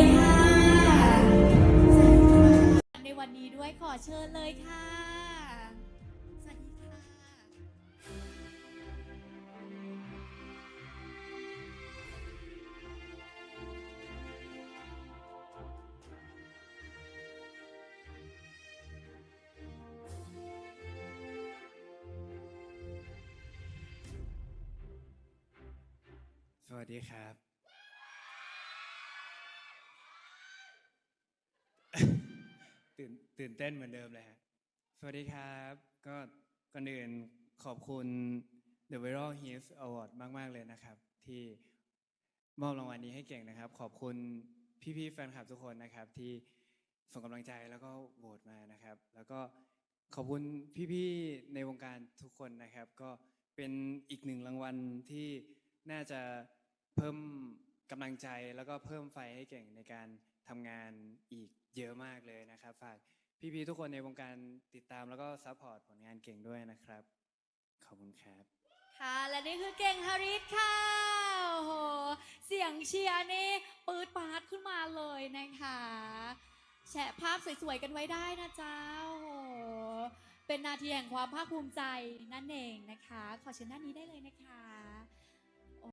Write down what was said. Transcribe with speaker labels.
Speaker 1: ยค่ะ ในวันนี้ด้วยขอเชิญเลยค่ะ
Speaker 2: สวัสดีครับ ตื่นตื่นเต้นเหมือนเดิมเลยฮะ สวัสดีครับ ก็ก่อนอื่นขอบคุณ The Viral Hits Award มาก ๆ เลยนะครับ ที่มอบรางวัลนี้ให้เก่งนะครับ ขอบคุณพี่ ๆ แฟนคลับทุกคนนะครับ ที่ส่งกำลังใจแล้วก็โหวตมานะครับ แล้วก็ขอบคุณพี่ ๆ ในวงการทุกคนนะครับ ก็เป็นอีกหนึ่งรางวัลที่น่าจะเพิ่ม กำลังใจแล้วก็เพิ่มไฟให้เก่งในการทำงานอีกเยอะมากเลยนะครับ ฝากพี่ๆทุกคนในวงการติดตามแล้วก็ซัพพอร์ตผลงานเก่งด้วยนะครับ ขอบคุณครับ
Speaker 1: ค่ะและนี่คือเก่งฮาริสค่ะโอ้โหเสียงเชียร์นี่ปืดปาดขึ้นมาเลยนะคะแชะภาพสวยๆกันไว้ได้นะจ๊ะโอ้โหเป็นนาทีแห่งความภาคภูมิใจนั่นเองนะคะ ขอเชิญด้านนี้ได้เลยนะคะ